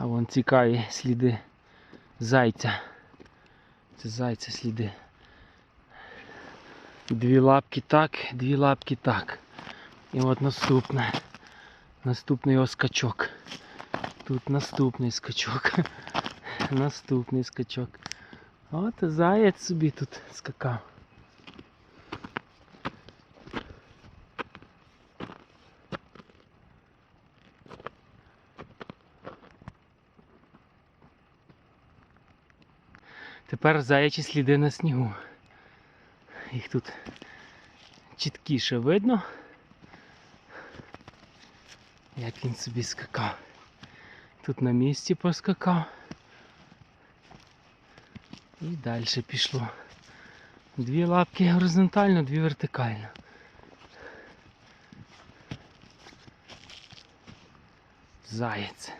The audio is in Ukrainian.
А вон цікаві сліди зайця. Це зайця сліди. Дві лапки так, дві лапки так. І от наступне. Наступний його скачок. Тут наступний скачок. Наступний скачок. От заяць собі тут скакав. Тепер заячі сліди на снігу. Їх тут чіткіше видно. Як він собі скакав. Тут на місці поскакав. І далі пішло. Дві лапки горизонтально, дві вертикально. Заєць.